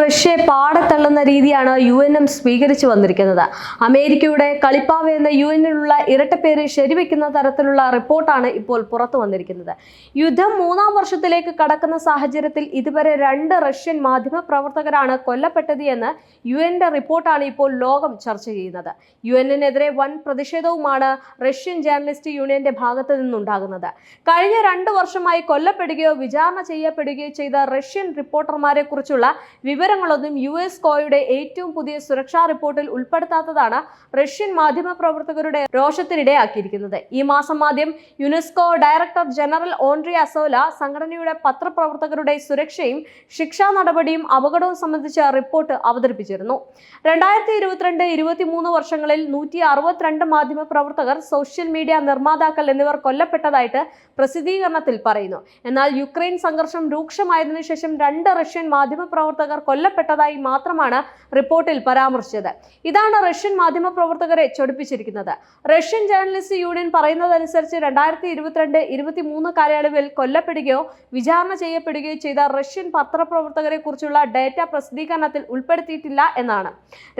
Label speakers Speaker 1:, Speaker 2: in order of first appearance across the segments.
Speaker 1: റഷ്യയെ പാടത്തള്ളുന്ന രീതിയാണ് U N M സ്വീകരിച്ചു വന്നിരിക്കുന്നത്. അമേരിക്കയുടെ കളിപ്പാവ എന്ന യു എന്നിലുള്ള ഇരട്ടപ്പേര് ശരിവെക്കുന്ന തരത്തിലുള്ള റിപ്പോർട്ടാണ് ഇപ്പോൾ പുറത്തു വന്നിരിക്കുന്നത്. യുദ്ധം മൂന്നാം വർഷത്തിലേക്ക് കടക്കുന്ന സാഹചര്യത്തിൽ ഇതുവരെ രണ്ട് റഷ്യൻ മാധ്യമ പ്രവർത്തകരാണ് കൊല്ലപ്പെട്ടത് എന്ന് യു എന്റെ റിപ്പോർട്ടാണ് ഇപ്പോൾ ലോകം ചർച്ച ചെയ്യുന്നത്. യു എന്നിനെതിരെ വൻ പ്രതിഷേധവുമാണ് റഷ്യൻ ജേർണലിസ്റ്റ് യൂണിയന്റെ ഭാഗത്തു നിന്നുണ്ടാകുന്നത്. കഴിഞ്ഞ രണ്ട് വർഷമായി കൊല്ലപ്പെടുകയോ വിചാരണ ചെയ്യപ്പെടുകയോ ചെയ്ത റഷ്യൻ റിപ്പോർട്ടർമാരെ കുറിച്ചുള്ള വിവരങ്ങളൊന്നും യു എസ് കോയുടെ ഏറ്റവും പുതിയ സുരക്ഷാ റിപ്പോർട്ടിൽ ഉൾപ്പെടുത്താത്തതാണ് റഷ്യൻ മാധ്യമ പ്രവർത്തകരുടെ രോഷത്തിനിടയാക്കിയിരിക്കുന്നത്. ഈ മാസം ആദ്യം UNESCO director general Audrey Azoulay സംഘടനയുടെ പത്രപ്രവർത്തകരുടെ സുരക്ഷയും ശിക്ഷാ നടപടിയും അപകടവും സംബന്ധിച്ച റിപ്പോർട്ട് അവതരിപ്പിച്ചിരുന്നു. രണ്ടായിരത്തി ഇരുപത്തിരണ്ട് ഇരുപത്തിമൂന്ന് വർഷങ്ങളിൽ നൂറ്റി അറുപത്തിരണ്ട് മാധ്യമ പ്രവർത്തകർ സോഷ്യൽ മീഡിയ നിർമ്മാതാക്കൾ എന്നിവർ കൊല്ലപ്പെട്ടതായിട്ട് പ്രസിദ്ധീകരണത്തിൽ പറയുന്നു. എന്നാൽ യുക്രൈൻ സംഘർഷം രൂക്ഷമായതിനു ശേഷം രണ്ട് റഷ്യൻ മാധ്യമ പ്രവർത്തകർ കൊല്ലപ്പെട്ടതായി മാത്രമാണ് റിപ്പോർട്ടിൽ പരാമർശിച്ചത്. ഇതാണ് റഷ്യൻ മാധ്യമപ്രവർത്തകരെ ചൊടിപ്പിച്ചിരിക്കുന്നത്. റഷ്യൻ ജേർണലിസ്റ്റ് യൂണിയൻ പറയുന്നതനുസരിച്ച് രണ്ടായിരത്തി ഇരുപത്തിരണ്ട് ഇരുപത്തിമൂന്ന് കാലയളവിൽ കൊല്ലപ്പെടുകയോ വിചാരണ ചെയ്യപ്പെടുകയോ ചെയ്ത റഷ്യൻ പത്രപ്രവർത്തകരെ കുറിച്ചുള്ള ഡേറ്റ പ്രസിദ്ധീകരണത്തിൽ ഉൾപ്പെടുത്തിയിട്ടില്ല എന്നാണ്.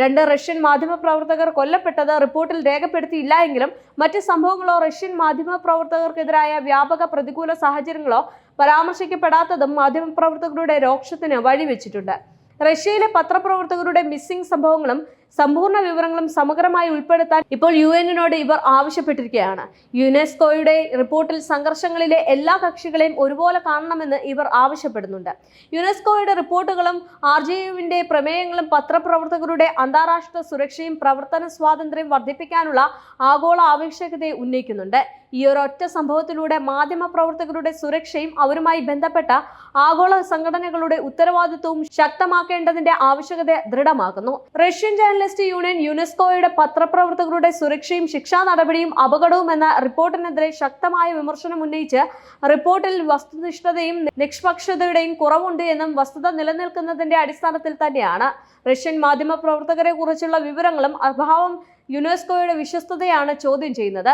Speaker 1: രണ്ട് റഷ്യൻ മാധ്യമപ്രവർത്തകർ കൊല്ലപ്പെട്ടത് റിപ്പോർട്ടിൽ രേഖപ്പെടുത്തിയില്ല എങ്കിലും മറ്റ് സംഭവങ്ങളോ റഷ്യൻ മാധ്യമപ്രവർത്തകർക്കെതിരായ വ്യാപക പ്രതികൂല സാഹചര്യങ്ങളോ പരാമർശിക്കപ്പെടാത്തതും മാധ്യമപ്രവർത്തകരുടെ രോക്ഷത്തിന് വഴിവെച്ചിട്ടുണ്ട്. റഷ്യയിലെ പത്രപ്രവർത്തകരുടെ മിസ്സിംഗ് സംഭവങ്ങളും സമ്പൂർണ വിവരങ്ങളും സമഗ്രമായി ഉൾപ്പെടുത്താൻ ഇപ്പോൾ യു എന്നിനോട് ഇവർ ആവശ്യപ്പെട്ടിരിക്കുകയാണ്. യുനെസ്കോയുടെ റിപ്പോർട്ടിൽ സംഘർഷങ്ങളിലെ എല്ലാ കക്ഷികളെയും ഒരുപോലെ കാണണമെന്ന് ഇവർ ആവശ്യപ്പെടുന്നുണ്ട്. യുനെസ്കോയുടെ റിപ്പോർട്ടുകളും ആർ ജെ യുവിന്റെ പ്രമേയങ്ങളും പത്രപ്രവർത്തകരുടെ അന്താരാഷ്ട്ര സുരക്ഷയും പ്രവർത്തന സ്വാതന്ത്ര്യം വർദ്ധിപ്പിക്കാനുള്ള ആഗോള ആവശ്യകതയെ ഉന്നയിക്കുന്നുണ്ട്. ഈ ഒരൊറ്റ സംഭവത്തിലൂടെ മാധ്യമ പ്രവർത്തകരുടെ സുരക്ഷയും അവരുമായി ബന്ധപ്പെട്ട ആഗോള സംഘടനകളുടെ ഉത്തരവാദിത്വവും ശക്തമാക്കേണ്ടതിന്റെ ആവശ്യകത ദൃഢമാക്കുന്നു റഷ്യൻ ജേർണലിസ്റ്റ് യൂണിയൻ യുനെസ്കോയുടെ പത്രപ്രവർത്തകരുടെ സുരക്ഷയും ശിക്ഷാ നടപടിയും അപകടവും എന്ന റിപ്പോർട്ടിനെതിരെ ശക്തമായ വിമർശനം ഉന്നയിച്ച് റിപ്പോർട്ടിൽ വസ്തുനിഷ്ഠതയും നിഷ്പക്ഷതയുടെയും കുറവുണ്ട് എന്നും വസ്തുത നിലനിൽക്കുന്നതിന്റെ അടിസ്ഥാനത്തിൽ തന്നെയാണ്. റഷ്യൻ മാധ്യമ പ്രവർത്തകരെ കുറിച്ചുള്ള വിവരങ്ങളും അഭാവം യുനെസ്കോയുടെ വിശ്വസ്തതയാണ് ചോദ്യം ചെയ്യുന്നത്.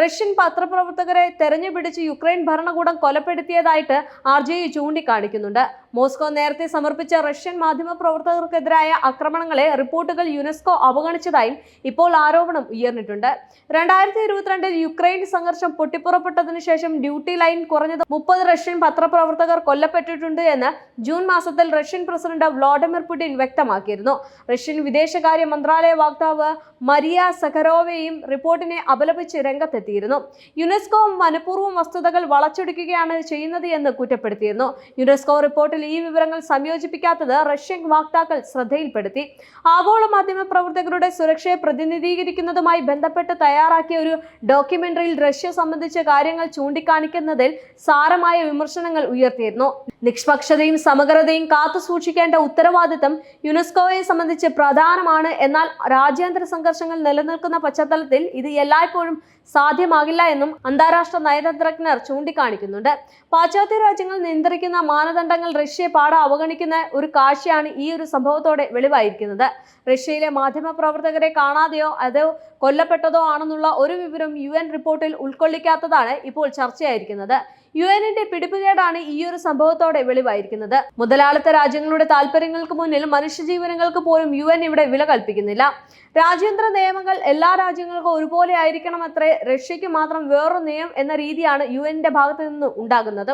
Speaker 1: റഷ്യൻ പത്രപ്രവർത്തകരെ തെരഞ്ഞുപിടിച്ച് യുക്രൈൻ ഭരണകൂടം കൊലപ്പെടുത്തിയതായിട്ട് ആർ ജെ യു ചൂണ്ടിക്കാണിക്കുന്നുണ്ട്. മോസ്കോ നേരത്തെ സമർപ്പിച്ച റഷ്യൻ മാധ്യമ പ്രവർത്തകർക്കെതിരായ ആക്രമണങ്ങളെ റിപ്പോർട്ടുകൾ യുനെസ്കോ അവഗണിച്ചതായും ഇപ്പോൾ ആരോപണം ഉയർന്നിട്ടുണ്ട്. രണ്ടായിരത്തി ഇരുപത്തിരണ്ടിൽ യുക്രൈൻ സംഘർഷം പൊട്ടിപ്പുറപ്പെട്ടതിനു ശേഷം ഡ്യൂട്ടി ലൈൻ കുറഞ്ഞത് മുപ്പത് റഷ്യൻ പത്രപ്രവർത്തകർ കൊല്ലപ്പെട്ടിട്ടുണ്ട് എന്ന് ജൂൺ മാസത്തിൽ റഷ്യൻ പ്രസിഡന്റ് വ്ളാഡിമിർ പുടിൻ വ്യക്തമാക്കിയിരുന്നു. റഷ്യൻ വിദേശകാര്യ മന്ത്രാലയ വക്താവ് മരിയ സഖരോവയും റിപ്പോർട്ടിനെ അപലപിച്ച് രംഗത്തെത്തിയിരുന്നു. യുനെസ്കോ മനഃപൂർവം വസ്തുതകൾ വളച്ചൊടിക്കുകയാണ് ചെയ്യുന്നത് എന്ന് കുറ്റപ്പെടുത്തിയിരുന്നു. യുനെസ്കോ റിപ്പോർട്ടിൽ ഈ വിവരങ്ങൾ സംയോജിപ്പിക്കാത്തത് റഷ്യൻ വാക്താക്കൾ ശ്രദ്ധയിൽപ്പെടുത്തി. ആഗോള മാധ്യമ പ്രവർത്തകരുടെ സുരക്ഷയെ പ്രതിനിധീകരിക്കുന്നതുമായി ബന്ധപ്പെട്ട് തയ്യാറാക്കിയ ഒരു ഡോക്യുമെന്ററിയിൽ റഷ്യ സംബന്ധിച്ച കാര്യങ്ങൾ ചൂണ്ടിക്കാണിക്കുന്നതിൽ സാരമായ വിമർശനങ്ങൾ ഉയർത്തിയിരുന്നു. നിഷ്പക്ഷതയും സമഗ്രതയും കാത്തു സൂക്ഷിക്കേണ്ട ഉത്തരവാദിത്തം യുനെസ്കോയെ സംബന്ധിച്ച് പ്രധാനമാണ്. എന്നാൽ രാജ്യാന്തര സംഘർഷങ്ങൾ നിലനിൽക്കുന്ന പശ്ചാത്തലത്തിൽ ഇത് എല്ലായ്പ്പോഴും സാധ്യമാകില്ല എന്നും അന്താരാഷ്ട്ര നയതന്ത്രജ്ഞർ ചൂണ്ടിക്കാണിക്കുന്നുണ്ട്. പാശ്ചാത്യ രാജ്യങ്ങൾ നിയന്ത്രിക്കുന്ന മാനദണ്ഡങ്ങൾ റഷ്യയെ പാടെ അവഗണിക്കുന്ന ഒരു കാഴ്ചയാണ് ഈ ഒരു സംഭവത്തോടെ വെളിവായിരിക്കുന്നത്. റഷ്യയിലെ മാധ്യമ പ്രവർത്തകരെ കാണാതെയോ അതോ കൊല്ലപ്പെട്ടതോ ആണെന്നുള്ള ഒരു വിവരം യു എൻ റിപ്പോർട്ടിൽ ഉൾക്കൊള്ളിക്കാത്തതാണ് ഇപ്പോൾ ചർച്ചയായിരിക്കുന്നത്. യു എന്നിന്റെ പിടിപ്പുകേടാണ് ഈ ഒരു സംഭവത്തോടെ വെളിവായിരിക്കുന്നത്. മുതലാളിത്ത രാജ്യങ്ങളുടെ താല്പര്യങ്ങൾക്ക് മുന്നിൽ മനുഷ്യജീവനങ്ങൾക്ക് പോലും യു എൻ ഇവിടെ വില കൽപ്പിക്കുന്നില്ല. രാജ്യാന്തര നിയമങ്ങൾ എല്ലാ രാജ്യങ്ങൾക്കും ഒരുപോലെ ആയിരിക്കണം അത്രേ റഷ്യക്ക് മാത്രം വേറൊരു നിയമം എന്ന രീതിയാണ് യു എന്റെ ഭാഗത്ത് നിന്ന് ഉണ്ടാകുന്നത്.